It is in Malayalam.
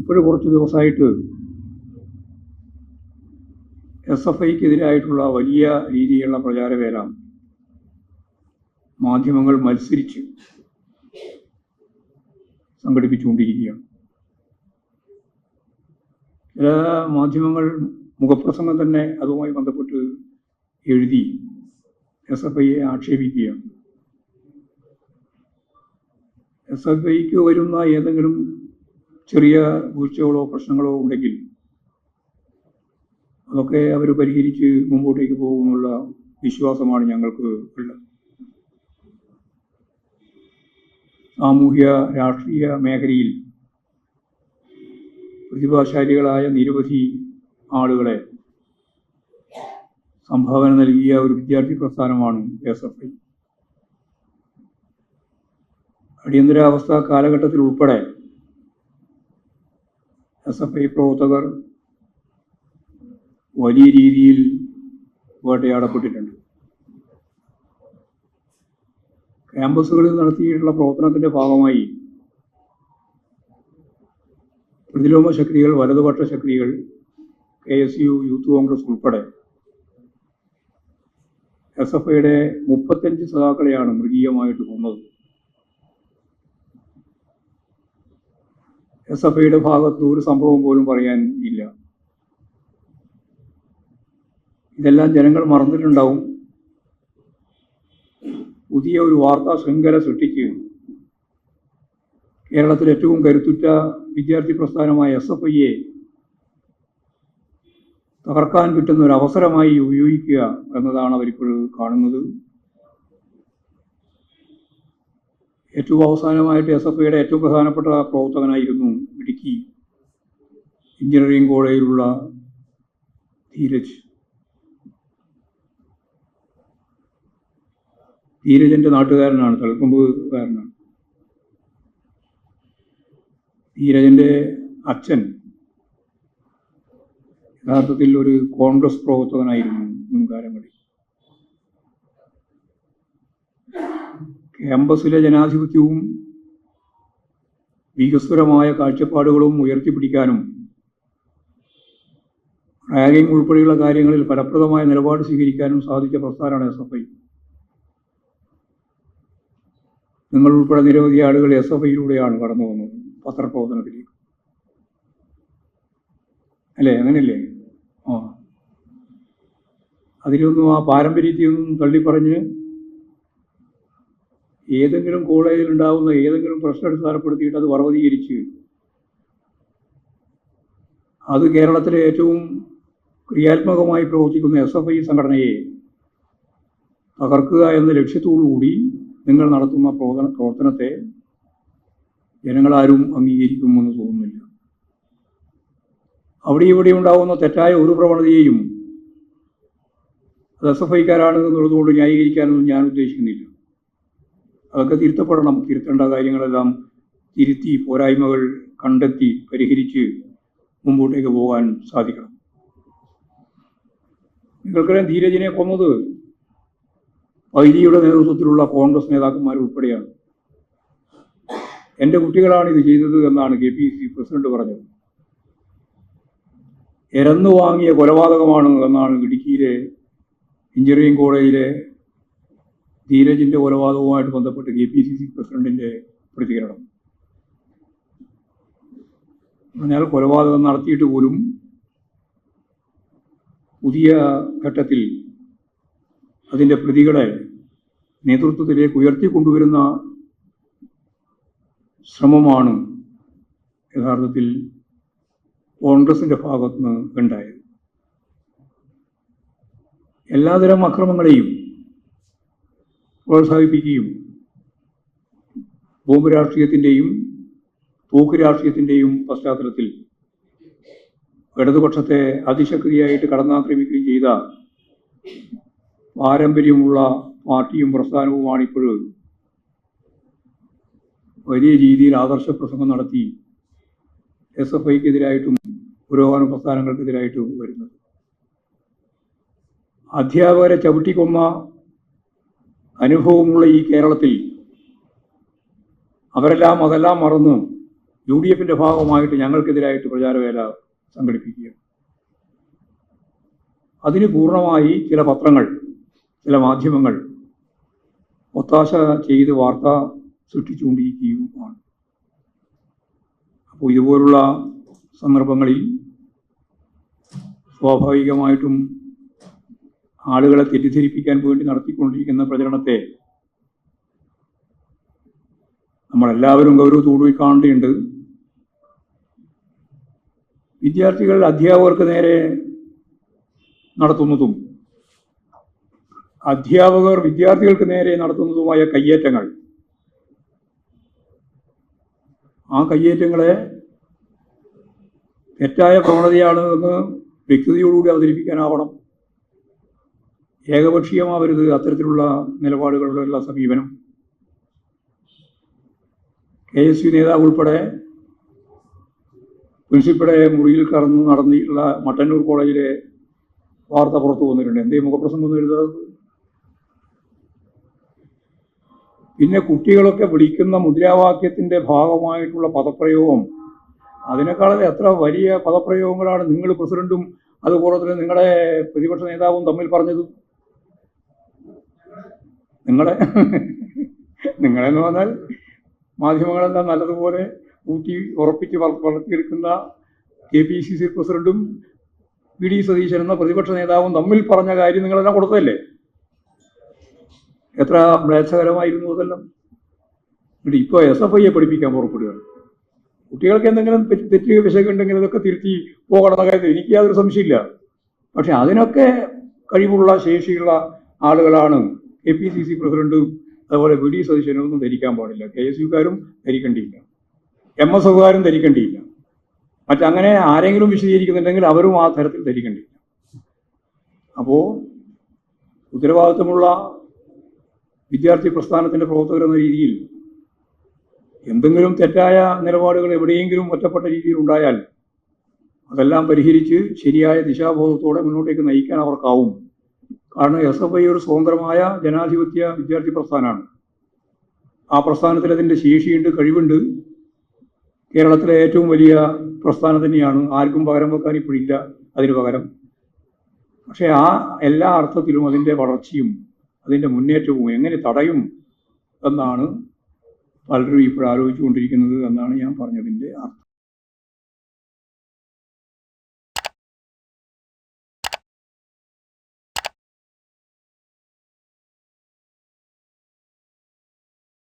ഇപ്പോഴും കുറച്ച് ദിവസമായിട്ട് എസ് എഫ് ഐക്കെതിരായിട്ടുള്ള വലിയ രീതിയിലുള്ള പ്രചാരവേല മാധ്യമങ്ങൾ മത്സരിച്ച് സംഘടിപ്പിച്ചുകൊണ്ടിരിക്കുകയാണ്. ചില മാധ്യമങ്ങൾ മുഖപ്രസംഗം തന്നെ അതുമായി ബന്ധപ്പെട്ട് എഴുതി എസ് എഫ് ഐയെ ആക്ഷേപിക്കുകയാണ്. എസ് എഫ് ഐക്ക് വരുന്ന ഏതെങ്കിലും ചെറിയ വീഴ്ചകളോ പ്രശ്നങ്ങളോ ഉണ്ടെങ്കിൽ അതൊക്കെ അവർ പരിഹരിച്ച് മുമ്പോട്ടേക്ക് പോകുമെന്നുള്ള വിശ്വാസമാണ് ഞങ്ങൾക്ക് ഉള്ളത്. സാമൂഹ്യ രാഷ്ട്രീയ മേഖലയിൽ പ്രതിഭാശാലികളായ നിരവധി ആളുകളെ സംഭാവന നൽകിയ ഒരു വിദ്യാർത്ഥി പ്രസ്ഥാനമാണ് എസ് എഫ് ഐ. അടിയന്തരാവസ്ഥ കാലഘട്ടത്തിൽ ഉൾപ്പെടെ എസ് എഫ് ഐ പ്രവർത്തകർ വലിയ രീതിയിൽ വേട്ടയാടപ്പെട്ടിട്ടുണ്ട്. ക്യാമ്പസുകളിൽ നടത്തിയിട്ടുള്ള പ്രവർത്തനത്തിന്റെ ഭാഗമായി പ്രതിലോമ ശക്തികൾ വലതുപക്ഷ ശക്തികൾ K S U youth Congress ഉൾപ്പെടെ എസ് എഫ് ഐയുടെ മുപ്പത്തഞ്ച് സഖാക്കളെയാണ് മൃഗീയമായിട്ട് കൊന്നത്. എസ് എഫ് ഐയുടെ ഭാഗത്ത് ഒരു സംഭവം പോലും പറയാൻ ഇല്ല. ഇതെല്ലാം ജനങ്ങൾ മറന്നിട്ടുണ്ടാവും. പുതിയ ഒരു വാർത്താ ശൃംഖല സൃഷ്ടിച്ച് കേരളത്തിൽ ഏറ്റവും കരുത്തുറ്റ വിദ്യാർത്ഥി പ്രസ്ഥാനമായ എസ് എഫ് ഐയെ തകർക്കാൻ കിട്ടുന്ന ഒരു അവസരമായി ഉപയോഗിക്കുക എന്നതാണ് അവരിപ്പോൾ കാണുന്നത്. ഏറ്റവും അവസാനമായിട്ട് എസ് എഫ് ഐയുടെ ഏറ്റവും പ്രധാനപ്പെട്ട പ്രവർത്തകനായിരുന്നു ഇടുക്കി എഞ്ചിനീയറിംഗ് കോളേജിലുള്ള ധീരജ്. ധീരജന്റെ നാട്ടുകാരനാണ് തളിക്കൊമ്പുകാരനാണ് ധീരജന്റെ അച്ഛൻ യഥാർത്ഥത്തിൽ ഒരു കോൺഗ്രസ് പ്രവർത്തകനായിരുന്നു മുൻകാലങ്ങളിൽ. ക്യാമ്പസിലെ ജനാധിപത്യവും വികസ്വരമായ കാഴ്ചപ്പാടുകളും ഉയർത്തിപ്പിടിക്കാനും റാഗിംഗ് ഉൾപ്പെടെയുള്ള കാര്യങ്ങളിൽ ഫലപ്രദമായ നിലപാട് സ്വീകരിക്കാനും സാധിച്ച പ്രസ്ഥാനമാണ് എസ് എഫ് ഐ. നിങ്ങൾ ഉൾപ്പെടെ നിരവധി ആളുകൾ എസ് എഫ് ഐയിലൂടെയാണ് കടന്നു വന്നത് പത്രപ്രവർത്തനത്തിലേക്ക്. അല്ലേ? അങ്ങനെയല്ലേ? ആ. അതിലൊന്നും ആ പാരമ്പര്യത്തെയൊന്നും തള്ളിപ്പറഞ്ഞ് ഏതെങ്കിലും കോളേജിൽ ഉണ്ടാകുന്ന ഏതെങ്കിലും പ്രശ്നം അടിസ്ഥാനപ്പെടുത്തിയിട്ട് അത് പർവതീകരിച്ച് അത് കേരളത്തിലെ ഏറ്റവും ക്രിയാത്മകമായി പ്രവർത്തിക്കുന്ന എസ് എഫ് ഐ സംഘടനയെ തകർക്കുക എന്ന ലക്ഷ്യത്തോടുകൂടി നിങ്ങൾ നടത്തുന്ന പ്രവർത്തന പ്രവർത്തനത്തെ ജനങ്ങളാരും അംഗീകരിക്കുമെന്ന് തോന്നുന്നില്ല. അവിടെ ഇവിടെ ഉണ്ടാകുന്ന തെറ്റായ ഒരു പ്രവണതയെയും അത് എസ് എഫ് ഐക്കാരാണ് എന്നുള്ളതുകൊണ്ട് ന്യായീകരിക്കാനൊന്നും ഞാൻ ഉദ്ദേശിക്കുന്നില്ല. അതൊക്കെ തിരുത്തപ്പെടണം. തിരുത്തേണ്ട കാര്യങ്ങളെല്ലാം തിരുത്തി പോരായ്മകൾ കണ്ടെത്തി പരിഹരിച്ച് മുമ്പോട്ടേക്ക് പോകാൻ സാധിക്കണം. നിങ്ങൾക്കറിയാം ധീരജിനെ കൊന്നത് വൈദിയുടെ നേതൃത്വത്തിലുള്ള കോൺഗ്രസ് നേതാക്കന്മാർ ഉൾപ്പെടെയാണ്. എന്റെ കുട്ടികളാണ് ഇത് ചെയ്തത് എന്നാണ് കെ പി സി പ്രസിഡന്റ് പറഞ്ഞത്. ഇരന്നു വാങ്ങിയ കൊലപാതകമാണ് എന്നാണ് ഇടുക്കിയിലെ എഞ്ചിനീയറിംഗ് കോളേജിലെ ധീരജിന്റെ കൊലപാതകവുമായിട്ട് ബന്ധപ്പെട്ട് കെ പി സി സി പ്രസിഡന്റിന്റെ പ്രതികരണം. പറഞ്ഞാൽ കൊലപാതകം നടത്തിയിട്ട് പോലും പുതിയ ഘട്ടത്തിൽ അതിന്റെ പ്രതികളെ നേതൃത്വത്തിലേക്ക് ഉയർത്തിക്കൊണ്ടുവരുന്ന ശ്രമമാണ് യഥാർത്ഥത്തിൽ കോൺഗ്രസിന്റെ ഭാഗത്തുനിന്ന് ഉണ്ടായത്. എല്ലാതരം അക്രമങ്ങളെയും പ്രോത്സാഹിപ്പിക്കുകയും ബോംബ് രാഷ്ട്രീയത്തിന്റെയും തൂക്ക് രാഷ്ട്രീയത്തിന്റെയും പശ്ചാത്തലത്തിൽ ഇടതുപക്ഷത്തെ അതിശക്തിയായിട്ട് കടന്നാക്രമിക്കുകയും ചെയ്ത പാരമ്പര്യമുള്ള പാർട്ടിയും പ്രസ്ഥാനവുമാണ് ഇപ്പോഴും വലിയ രീതിയിൽ ആദർശ പ്രസംഗം നടത്തി എസ് എഫ് ഐക്കെതിരായിട്ടും പുരോഗമന പ്രസ്ഥാനങ്ങൾക്കെതിരായിട്ടും വരുന്നത്. അധ്യാപകരെ ചവിട്ടിക്കൊന്ന അനുഭവമുള്ള ഈ കേരളത്തിൽ അവരെല്ലാം അതെല്ലാം മറന്ന് യു ഡി എഫിന്റെ ഭാഗമായിട്ട് ഞങ്ങൾക്കെതിരായിട്ട് പ്രചാരവേല സംഘടിപ്പിക്കുക അതിന് പൂർണമായി ചില പത്രങ്ങൾ ചില മാധ്യമങ്ങൾ ഒത്താശ ചെയ്ത് വാർത്ത സൃഷ്ടിച്ചുകൊണ്ടിരിക്കുകയുമാണ്. അപ്പോൾ ഇതുപോലുള്ള സന്ദർഭങ്ങളിൽ സ്വാഭാവികമായിട്ടും ആളുകളെ തെറ്റിദ്ധരിപ്പിക്കാൻ വേണ്ടി നടത്തിക്കൊണ്ടിരിക്കുന്ന പ്രചരണത്തെ നമ്മളെല്ലാവരും ഗൗരവത്തോടുകൂടി കാണേണ്ടതുണ്ട് വിദ്യാർത്ഥികൾ അധ്യാപകർക്ക് നേരെ നടത്തുന്നതും അധ്യാപകർ വിദ്യാർത്ഥികൾക്ക് നേരെ നടത്തുന്നതുമായ കയ്യേറ്റങ്ങൾ. ആ കയ്യേറ്റങ്ങളെ തെറ്റായ പ്രവണതയാണ് എന്ന് വ്യക്തതയോടുകൂടി അവതരിപ്പിക്കാനാവണം. ഏകപക്ഷീയമാവരുത് അത്തരത്തിലുള്ള നിലപാടുകളുള്ള സമീപനം. കെ എസ് യു നേതാവ് ഉൾപ്പെടെ പ്രിൻസിപ്പടെ മുറിയിൽ കടന്ന് നടന്നിട്ടുള്ള മട്ടന്നൂർ കോളേജിലെ വാർത്ത പുറത്തു വന്നിട്ടുണ്ട്. എന്തേ മുഖപ്രസംഗം ഒന്നും എഴുതാതെ? പിന്നെ കുട്ടികളൊക്കെ വിളിക്കുന്ന മുദ്രാവാക്യത്തിന്റെ ഭാഗമായിട്ടുള്ള പദപ്രയോഗം. അതിനേക്കാളും എത്ര വലിയ പദപ്രയോഗങ്ങളാണ് നിങ്ങൾ പ്രസിഡന്റും അതുപോലെ തന്നെ നിങ്ങളുടെ പ്രതിപക്ഷ നേതാവും തമ്മിൽ പറഞ്ഞത്? നിങ്ങളെ നിങ്ങളെന്ന് പറഞ്ഞാൽ മാധ്യമങ്ങളെല്ലാം നല്ലതുപോലെ ഊട്ടി ഉറപ്പിച്ച് വള- വളർത്തിയെടുക്കുന്ന കെ പി സി സി പ്രസിഡന്റും വി ഡി സതീശൻ എന്ന പ്രതിപക്ഷ നേതാവും തമ്മിൽ പറഞ്ഞ കാര്യം നിങ്ങളെല്ലാം കൊടുത്തതല്ലേ? എത്ര മ്ലേച്ഛകരമായിരുന്നു അതെല്ലാം. എന്നിട്ട് ഇപ്പോൾ എസ് എഫ് ഐയെ പഠിപ്പിക്കാൻ പുറപ്പെടുകയാണ്. കുട്ടികൾക്ക് എന്തെങ്കിലും തെറ്റ് വിശകുണ്ടെങ്കിൽ അതൊക്കെ തിരുത്തി പോകണമെന്ന കാര്യത്തിൽ എനിക്ക് യാതൊരു സംശയമില്ല. പക്ഷെ അതിനൊക്കെ കഴിവുള്ള ശേഷിയുള്ള ആളുകളാണ് കെ പി സി സി പ്രസിഡന്റും അതുപോലെ വി ഡി സതീശനൊന്നും ധരിക്കാൻ പാടില്ല. കെ എസ് യുക്കാരും ധരിക്കേണ്ടിയില്ല. എം എസ് എഫുകാരും ധരിക്കേണ്ടിയില്ല. മറ്റങ്ങനെ ആരെങ്കിലും വിശദീകരിക്കുന്നുണ്ടെങ്കിൽ അവരും ആ തരത്തിൽ ധരിക്കേണ്ടിയില്ല. അപ്പോൾ ഉത്തരവാദിത്വമുള്ള വിദ്യാർത്ഥി പ്രസ്ഥാനത്തിന്റെ പ്രവർത്തകർ എന്ന രീതിയിൽ എന്തെങ്കിലും തെറ്റായ നിലപാടുകൾ എവിടെയെങ്കിലും ഒറ്റപ്പെട്ട രീതിയിൽ ഉണ്ടായാൽ അതെല്ലാം പരിഹരിച്ച് ശരിയായ ദിശാബോധത്തോടെ മുന്നോട്ടേക്ക് നയിക്കാൻ അവർക്കാവും. കാരണം എസ് എഫ് ഐ ഒരു സ്വതന്ത്രമായ ജനാധിപത്യ വിദ്യാർത്ഥി പ്രസ്ഥാനമാണ് ആ പ്രസ്ഥാനത്തിൽ അതിന്റെ ശേഷിയുണ്ട് കഴിവുണ്ട്. കേരളത്തിലെ ഏറ്റവും വലിയ പ്രസ്ഥാനം തന്നെയാണ്. ആർക്കും പകരം വെക്കാൻ ഇപ്പോഴില്ല അതിന് പകരം. പക്ഷേ ആ എല്ലാ അർത്ഥത്തിലും അതിന്റെ വളർച്ചയും അതിന്റെ മുന്നേറ്റവും എങ്ങനെ തടയും എന്നാണ് പലരും ഇപ്പോൾ ആലോചിച്ചുകൊണ്ടിരിക്കുന്നത് എന്നാണ് ഞാൻ പറഞ്ഞതിന്റെ അർത്ഥം.